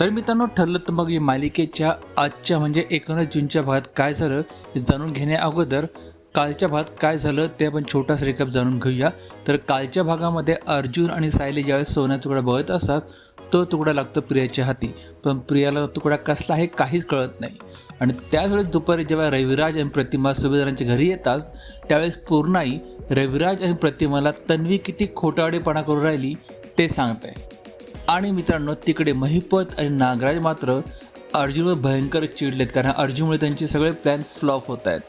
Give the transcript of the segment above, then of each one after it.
तर मित्रांनो ठरलं तर मग या मालिकेच्या आजच्या म्हणजे एकोणीस जूनच्या भागात काय झालं हे जाणून घेण्या अगोदर. कालच्या भागात काय झालं ते आपण छोटासा रेकअप जाणून घेऊया. तर कालच्या भागामध्ये अर्जुन आणि सायली ज्यावेळेस सोन्या तुकडा बघत असतात तो तुकडा लागतो प्रियाच्या हाती. पण प्रियाला तुकडा कसला आहे काहीच कळत नाही. आणि त्याच वेळेस दुपारी जेव्हा रविराज आणि प्रतिमा सुभेदारांच्या घरी येतात त्यावेळेस पूर्णाई रविराज आणि प्रतिमाला तन्वी किती खोटावडेपणा करून राहिली ते सांगत आहे आणि मित्रांनो तिकडे महिपत आणि नागराज मात्र अर्जुनवर भयंकर चिडलेत कारण अर्जुनमुळे त्यांचे सगळे प्लॅन फ्लॉप होत आहेत.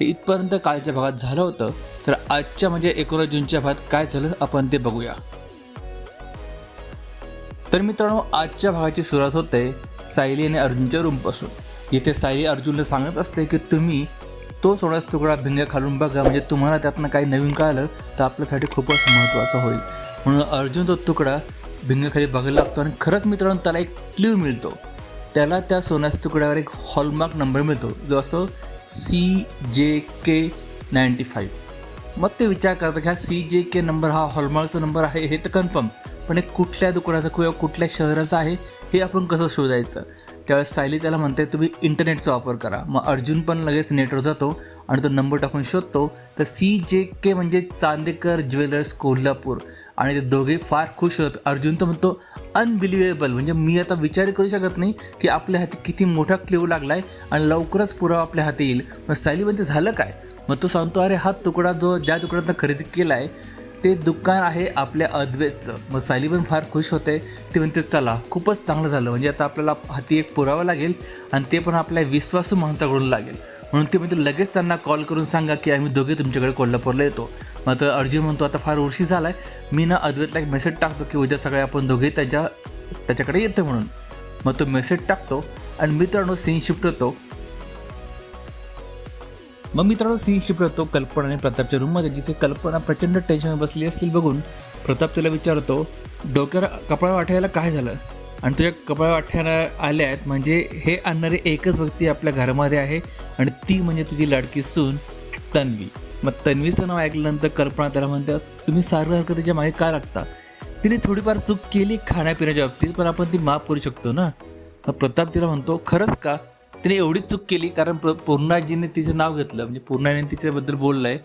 ते इथपर्यंत कालच्या भागात झालं होतं. तर आजच्या म्हणजे एकोणीस जूनच्या भागात काय झालं आपण ते बघूया. तर मित्रांनो आजच्या भागाची सुरुवात होते सायली आणि अर्जुनच्या रूमपासून इथे सायली अर्जुनला सांगत असते की तुम्ही तो सोडाच तुकडा भिंग्या खालून बघा म्हणजे तुम्हाला त्यातनं काही नवीन कळालं तर आपल्यासाठी खूपच महत्त्वाचं होईल. म्हणून अर्जुन तो तुकडा भिंगाखाली बघायला लागतो आणि खरंच मित्रांनो त्याला एक क्ल्यू मिळतो. त्याला त्या सोन्याच्या तुकड्यावर एक हॉलमार्क नंबर मिळतो जो असतो सी जे के नाईंटी फाईव्ह मग ते विचार करतात की हा सी जे के नंबर हा हॉलमार्कचा नंबर आहे हे तर कन्फर्म पण हे कुठल्या दुकानाचा किंवा कुठल्या शहराचा आहे हे आपण कसं शोधायचं? त्यावेळेस सायली त्याला म्हणते तुम्ही इंटरनेटचा वापर करा. मग अर्जुन पण लगेच नेटवर जातो आणि तो नंबर टाकून शोधतो. तर सी जे के म्हणजे चांदेकर ज्वेलर्स कोल्हापूर. आणि ते दोघे फार खुश होत अर्जुन तर म्हणतो अनबिलिव्हेबल म्हणजे मी आता विचार करू शकत नाही की आपल्या हाती किती मोठा क्ल्यू लागला आहे आणि लवकरच पुरावा आपल्या हाती येईल. मग सायली म्हणते झालं काय? मग तो सांगतो अरे हा तुकडा जो ज्या तुकड्यातनं खरेदी केला आहे ते दुकान आहे आपल्या अद्वैतचं. मग सायली पण फार खुश होते. ते म्हणते चला खूपच चांगलं झालं. म्हणजे आता आपल्याला हाती एक पुरावा लागेल आणि ते पण आपल्या विश्वासू माणसाकडून लागेल. म्हणून ते म्हणते लगेच त्यांना कॉल करून सांगा की आम्ही दोघे तुमच्याकडे कोल्हापूरला येतो. मग आता अर्जुन म्हणतो आता फार उर्शी झाला आहे मी ना अद्वैतला एक मेसेज टाकतो की उद्या सगळे आपण दोघे त्याच्या त्याच्याकडे येतो म्हणून. मग तो मेसेज टाकतो आणि मित्रांनो सीन शिफ्ट होतो. मग मित्रांनो सीन शिफ्ट होतो कल्पना आणि प्रतापच्या रूममध्ये जिथे कल्पना प्रचंड टेन्शन बसली असतील बघून प्रताप तिला विचारतो डोक्यावर कपडा वाटायला काय झालं? आणि तुझ्या कपडा वाटायला आल्या आहेत म्हणजे हे आणणारी एकच व्यक्ती आपल्या घरामध्ये आहे आणि ती म्हणजे तुझी लाडकी सून तन्वी. मग तन्वीचं नाव ऐकल्यानंतर कल्पना त्याला म्हणतात तुम्ही सारखं सारखं त्याच्यामागे का लागता? तिने थोडीफार चूक केली खाण्यापिण्याच्या बाबतीत पण आपण ती माफ करू शकतो ना? मग प्रताप तिला म्हणतो खरंच का? तिने एवढीच चूक केली कारण प्र पूर्णाजीने तिचं नाव घेतलं. म्हणजे पूर्णाने तिच्याबद्दल बोललं आहे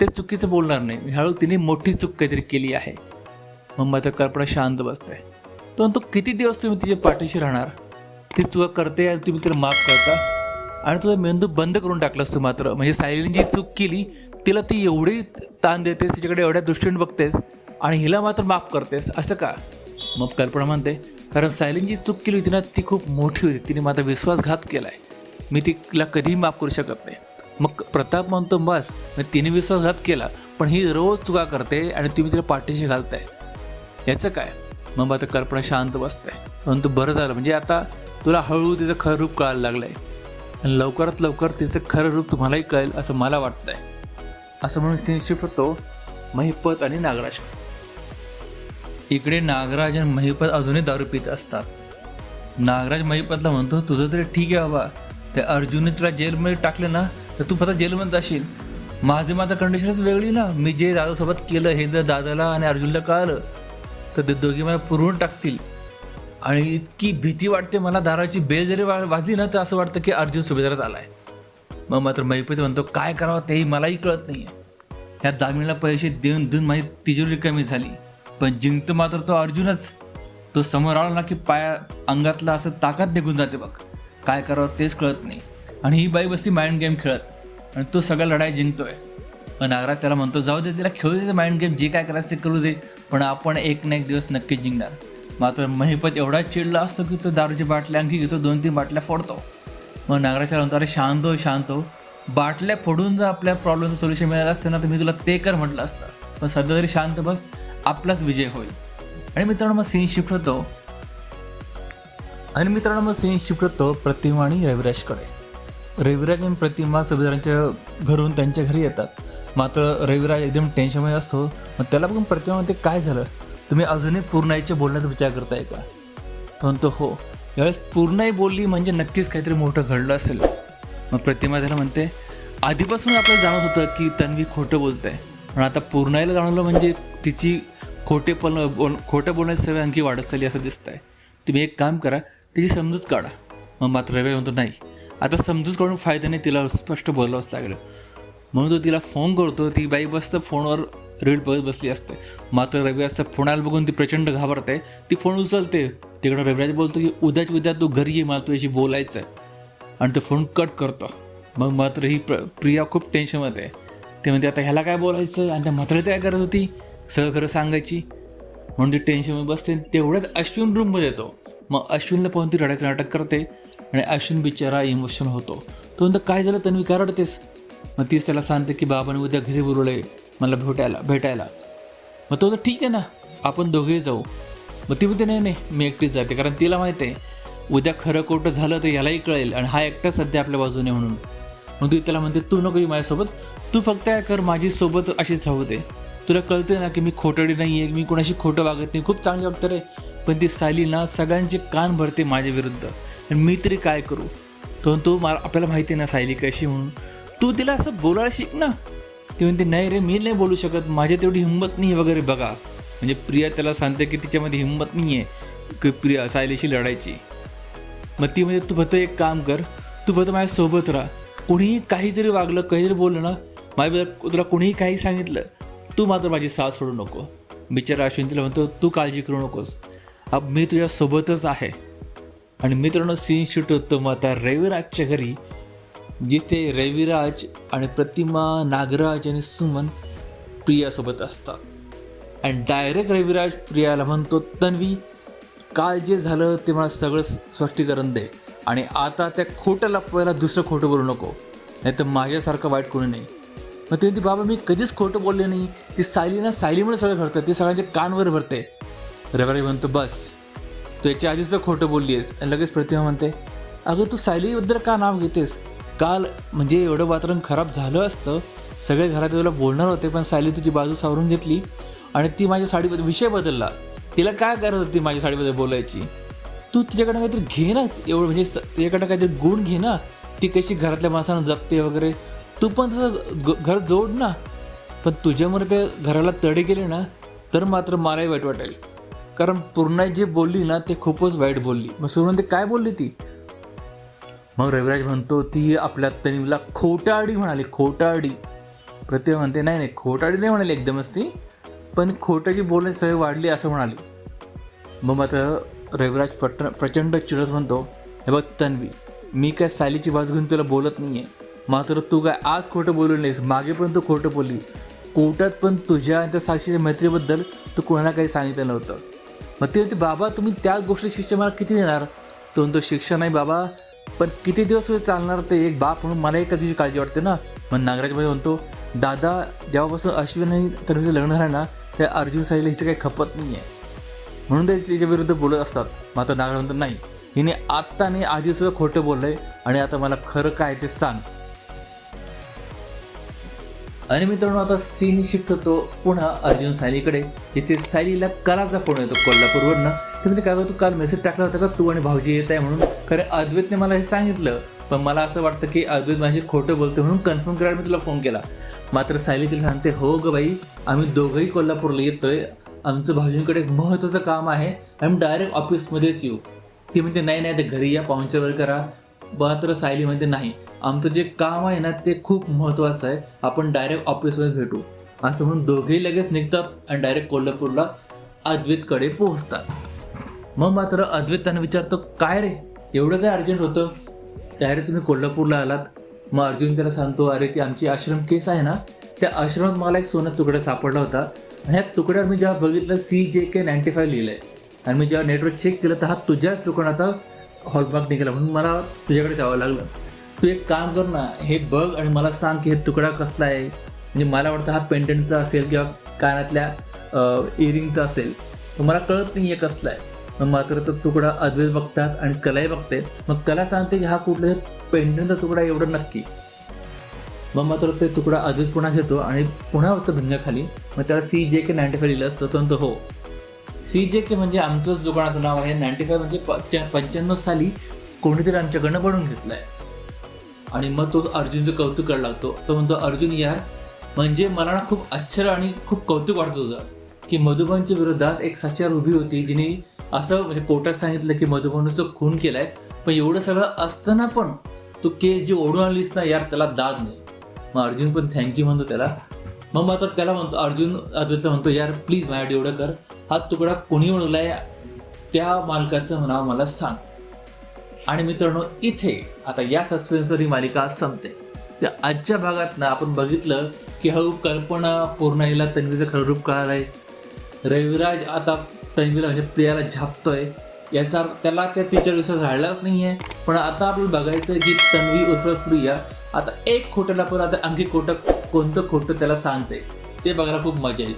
ते चुकीचं बोलणार नाही. हळू तिने मोठी चूक काहीतरी केली आहे. मग मात्र कल्पना शांत बसते तो किती दिवस तुम्ही तिच्या पाठीशी राहणार? ती चूक करते आणि तुम्ही तिला माफ करता. आणि तुझा मेंदू बंद करून टाकलास तू मात्र. म्हणजे सायलीने जी चूक केली तिला ती एवढी ताण देतेस तिच्याकडे एवढ्या दृष्टीने बघतेस आणि हिला मात्र माफ करतेस. असं का? मग कल्पना म्हणते कारण सायलीन जी चूक केली होती ना ती खूप मोठी होती. तिने माझा विश्वासघात केला आहे मी तिला कधीही माफ करू शकत नाही. मग प्रताप म्हणतो बस. मग तिने विश्वासघात केला पण ही रोज चुका करते आणि तुम्ही तिला पाठीशी घालताय. याचं काय? मग आता कल्पना शांत बसते. परंतु बरं झालं. म्हणजे आता तुला हळूहळू तिचं खरं रूप कळायला लागलं आहे आणि लवकरात लवकर तिचं खरं रूप तुम्हालाही कळेल असं मला वाटतंय. असं म्हणून सिंग शिफ्ट होतो महिपत आणि नागराज. इकडे नागराज आणि महिपत अजूनही दारू पित असतात. नागराज महिपतला म्हणतो तुझं तरी ठीक आहे बाबा. त्या अर्जुनने तुला जेलमध्ये टाकलं ना तर तू फक्त जेलमध्ये जाशील. माझी माझं कंडिशनच वेगळी ना. मी जे दादासोबत केलं हे जर दादाला आणि अर्जुनला कळालं तर ते दोघे मला पुरवून टाकतील. आणि इतकी भीती वाटते मला दाराची बेल जरी वा वाजली ना तर असं वाटतं की अर्जुन सुभेदारच आलाय मग मात्र महिपती म्हणतो काय करावं तेही मलाही कळत नाही आहे ह्या दामिनीला पैसे देऊन देऊन माझी तिजोरी कमी झाली. पण जिंकतो मात्र तो अर्जुनच. तो समोर आला ना की पाया अंगातला असं ताकद निघून जाते बघ. काय करावं तेच कळत नाही. आणि ही बाई बसती माइंड गेम खेळत. आणि तो सगळा लढाई जिंकतोय. पण नागराज त्याला म्हणतो जाऊ दे तिला खेळू दे माइंड गेम जे काय करायचं ते करू दे. पण आपण एक ना एक दिवस नक्कीच जिंकणार. मात्र महिपत एवढा चिडला असतो की तो दारूची बाटल्या आणखी घेतो दोन तीन बाटल्या फोडतो. मग नागराजला म्हणतो अरे शांत हो शांत हो. बाटल्या फोडून जर आपल्या प्रॉब्लेमचं सोल्युशन मिळालं असतं ना तर मी तुला ते कर म्हटलं असतं. पण सध्या तरी शांत बस. आपलाच विजय होईल. आणि मित्रांनो मग सीन शिफ्ट होतो. आणि मित्रांनो मग सीन शिफ्ट होतो प्रतिमा आणि रविराजकडे. रविराज आणि प्रतिमा सुभेदारांच्या घरून त्यांच्या घरी येतात. मात्र रविराज एकदम टेन्शनमध्ये असतो. मग त्याला बघून प्रतिमा काय झालं? तुम्ही अजूनही पूर्णाईच्या बोलण्याचा विचार करताय का? म्हणतो हो. यावेळेस पूर्णाई बोलली म्हणजे नक्कीच काहीतरी मोठं घडलं असेल. मग प्रतिमा त्याला म्हणते आधीपासून आपल्याला जाणवत होतं की तन्वी खोटं बोलते पण आता पूर्णाईला जाणवलं म्हणजे तिची खोटे पण बोल खोटं बोलण्याची सवय आणखी वाढत चालली असं दिसत आहे तुम्ही एक काम करा त्याची समजूत काढा. मग मात्र रवी म्हणतो नाही आता समजूत काढून फायद्याने तिला स्पष्ट बोलावंच लागलं. म्हणून तो तिला फोन करतो ती बाई बसतं फोनवर रील बघत बसली असते. मात्र रवी असं फोनाला बघून ती प्रचंड घाबरते. ती फोन उचलते. तिकडं रविराज बोलतो की उद्याच उद्या तू घरी ये मला तुझ्याशी बोलायचं आहे आणि तो फोन कट करतो. मग मात्र ही प्र प्रिया खूप टेन्शनमध्ये आहे. ते म्हणते आता ह्याला काय बोलायचं? आणि त्या मात्र काय करत होती? सगळं खरं सांगायची? म्हणून ती टेन्शनमध्ये बसते तेवढ्यात अश्विन रूममध्ये येतो. मग अश्विनला पाहून ती रडायचं नाटक करते आणि अश्विन बिचारा इमोशनल होतो. तो म्हणतो काय झालं? तन्वी काय रडतेस? मग तीच त्याला सांगते की बाबाने उद्या घरी बोलवलंय मला भेटायला भेटायला. मग तो तर ठीक आहे ना आपण दोघेही जाऊ. मग ती म्हणते नाही नाही मी एकटीच जाते. कारण तिला माहिती आहे उद्या खरं खोटं झालं तर यालाही कळेल आणि हा एकटा सध्या आपल्या बाजूने म्हणून. मग ती त्याला म्हणते तू नको माझ्यासोबत तू फक्त कर माझी सोबत अशीच राहू दे. तुला कळते ना की मी खोटडी नाही आहे मी कोणाशी खोटं वागत नाही. खूप चांगली वागतं रे पण ती साली ना सगळ्यांचे कान भरते माझ्या विरुद्ध. आणि मी तरी काय करू? तो तो मला आपल्याला माहिती आहे ना सायली कशी म्हणून. तू तिला असं बोलायला शिक ना. ती म्हणते नाही रे मी नाही बोलू शकत. माझ्या तेवढी हिंमत नाही वगैरे बघा. म्हणजे प्रिया त्याला सांगते की तिच्यामध्ये हिंमत नाही आहे की प्रिया सायलीशी लढायची. मग ती म्हणजे तू फक्त एक काम कर. तू फक्त माझ्यासोबत राहा. कोणीही काही जरी वागलं काही जरी बोललं ना माझ्या तुला कोणीही काही सांगितलं तू मात्र माझी साथ सोडू नको. बिचारा अश्विन तिला म्हणतो तू काळजी करू नकोस. अब मी तुझ्यासोबतच आहे. आणि मित्रांनो सीन शूट होतो मग आता रविराजच्या घरी. जिथे रविराज आणि प्रतिमा नागराज आणि सुमन प्रियासोबत असतात. आणि डायरेक्ट रविराज प्रियाला म्हणतो तन्वी काल जे झालं ते मला सगळं स्पष्टीकरण दे. आणि आता त्या खोट्याला पहिला दुसरं खोटं बोलू नको. नाही तर माझ्यासारखं वाईट कोणी नाही. मग ते म्हणते बाबा मी कधीच खोटं बोलले नाही. ती सायली ना सायलीमुळे सगळं घडतं. ते सगळ्यांच्या कानवर भरते. रविराज म्हणतो बस तू याच्या आधीच खोटं बोलली आहेस आणि लगेच प्रतिमा म्हणते अगं तू सायलीबद्दल का नाव घेतेस? काल म्हणजे एवढं वातावरण खराब झालं असतं. सगळे घरात तुला बोलणार होते पण सायली तुझी बाजू सावरून घेतली आणि ती माझ्या साडीबद्दल विषय बदलला. तिला काय करत होती माझ्या साडीबद्दल बोलायची? तू तिच्याकडनं काहीतरी घे ना एवढं म्हणजे तिच्याकडनं काहीतरी गुण घे ना. ती कशी घरातल्या माणसानं जपते वगैरे तू पण तसं ग- घर जोड ना. पण तुझ्यामुळे ते घराला तडे गेले ना तर मात्र मलाही वाईट वाटेल. कारण पूर्ण जी बोलली ना ते खूपच वाईट बोलली. मग सुरुवात काय बोलली ती? मग रविराज म्हणतो ती आपल्या तनिमला खोटाडी म्हणाली खोटाडी प्रतिभा म्हणते नाही नाही खोटाडी नाही म्हणाली एकदमच ती. पण खोटाची बोलण्याची सवय वाढली असं म्हणाली. मग मात्र रविराज पट प्रचंड चिडत म्हणतो हे बघ तन्वी मी काय सालीची बाजू घेऊन तुला बोलत नाही आहे मात्र तू काय आज खोटं बोलू नाहीस मागे पण तू खोटं बोलली. कोर्टात पण तुझ्या आणि त्या साक्षीच्या मैत्रीबद्दल तू कोणाला काही सांगितलं नव्हतं. मग ते म्हणते बाबा तुम्ही त्या गोष्टी शिक्षा मला किती देणार? तो म्हणतो शिक्षा नाही बाबा पण किती दिवस हे चालणार ते एक बाप म्हणून मलाही कधीची काळजी वाटते ना. मग नागराजमध्ये म्हणतो दादा जेव्हापासून अश्विन आणि तन्वीचं लग्न झालं ना त्या अर्जुन साईला हिचं काही खपत नाही आहे म्हणून ते तिच्या विरुद्ध बोलत असतात. मात्र नागराज म्हणतो नाही हिने आत्ता आणि आधीसुद्धा खोटं बोललंय आणि आता मला खरं काय ते सांग. आणि मित्रांनो आता सीन शिफ्ट होतो पुन्हा अर्जुन सायलीकडे. इथे सायलीला कलाचा फोन येतो कोल्हापूरवरनं. ते मी काय तू काल मेसेज टाकला होता का तू आणि भाऊजी येत आहे म्हणून. कारण अद्वैतने मला हे सांगितलं. पण मला असं वाटतं की अद्वैत माझी खोटं बोलतो म्हणून कन्फर्म करायला मी तुला फोन केला. मात्र सायली तिला सांगते हो ग बाई आम्ही दोघंही कोल्हापूरला येतोय. आमचं भाऊजींकडे एक महत्त्वाचं काम आहे. आम्ही डायरेक्ट ऑफिसमध्येच येऊ. ती म्हणते नाही नाही ते घरी या पाहुणच्यावर करा. मात्र सायली म्हणते नाही. आमचं जे काम आहे ना ते खूप महत्त्वाचं आहे. आपण डायरेक्ट ऑफिसमध्ये भेटू. असं म्हणून दोघेही लगेच निघतात आणि डायरेक्ट कोल्हापूरला अद्वैतकडे पोहोचतात. मग मात्र अद्वैत त्यांना विचारतो काय रे? एवढं काय अर्जंट होतं? काय रे तुम्ही कोल्हापूरला आलात. मग अर्जुन त्याला सांगतो अरे ती आमची आश्रम केस आहे ना त्या आश्रमात मला एक सोनं तुकडा सापडला होता. आणि ह्या तुकड्यावर मी जेव्हा बघितलं सी जे के नाईन्टी फाय लिहिलं आहे आणि मी जेव्हा नेटवर्क चेक केलं तर हा तुझ्याच दुकानात हॉलमार्क निघाला. म्हणून मला तुझ्याकडे जावं लागलं. तू एक काम कर ना हे बघ आणि मला सांग की हे तुकडा कसला आहे. म्हणजे मला वाटतं हा पेंडंटचा असेल किंवा कानातल्या इयरिंगचा असेल. तर मला कळत नाही आहे कसला आहे. मग मात्र तो तुकडा अद्वैत बघतात आणि कलाही बघते. मग कला सांगते की हा कुठला पेंडंटचा तुकडा एवढं नक्की. मग मात्र ते तुकडा अद्वैत पुन्हा घेतो आणि पुन्हा होतं भिंगाखाली. मग त्याला सी जे के नाईन्टी फाय लिहिलं असतं तो म्हणतो हो. सी जे के म्हणजे आमचंच दुकानाचं नाव आहे. नाईन्टी फाय म्हणजे पंच्याण्णव साली कोणीतरी आमच्याकडनं बनवून घेतलं आहे आणि मग तो अर्जुनचं कौतुक करायला लागतो. तो म्हणतो अर्जुन यार म्हणजे मला ना खूप आश्चर्य आणि खूप कौतुक वाटतं तुझं की मधुबनच्या विरोधात एक सचार उभी होती जिने असं म्हणजे कोर्टात सांगितलं की मधुबनचं खून केलाय पण एवढं सगळं असताना पण तू केस जी ओढून आणलीस ना यार त्याला दाद नाही. मग अर्जुन पण थँक्यू म्हणतो त्याला. मग मात्र त्याला म्हणतो अर्जुन अद्वैतला म्हणतो यार प्लीज माझ्यासाठी एवढं कर. हा तुकडा कोणी बनवलाय त्या मालकाचं नाव मला सांग. आणि मित्रांनो इथे आता या सस्पेन्सवर ही मालिका संपते. त्या आजच्या भागात ना आपण बघितलं की हळू कल्पना पूर्ण तन्वीचं खरं रूप आहे रविराज आता तन्वीला म्हणजे प्रियाला झापतोय. याचा त्याला त्या तिच्या विश्वास राहिलाच आहे पण आता आपल्याला बघायचं आहे की तन्वी उर्फ प्रिया आता एक खोटं पण आता आणखी खोटं कोणतं खोटं त्याला सांगते. ते बघायला खूप मजा येईल.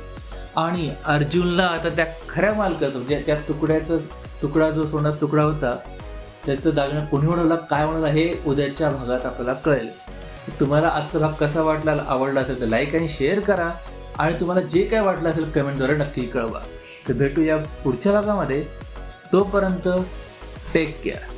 आणि अर्जुनला आता त्या खऱ्या मालकाचं म्हणजे त्या तुकड्याचं तुकडा जो सोन्याचा तुकडा होता त्याचं दागिनं कोणी बनवला काय बनवलं हे उद्याच्या भागात आपल्याला कळेल. तुम्हाला आजचा भाग कसा वाटला आवडला असेल तर लाईक आणि शेअर करा. आणि तुम्हाला जे काय वाटलं असेल कमेंटद्वारे नक्की कळवा. तर भेटूया पुढच्या भागामध्ये. तोपर्यंत टेक केअर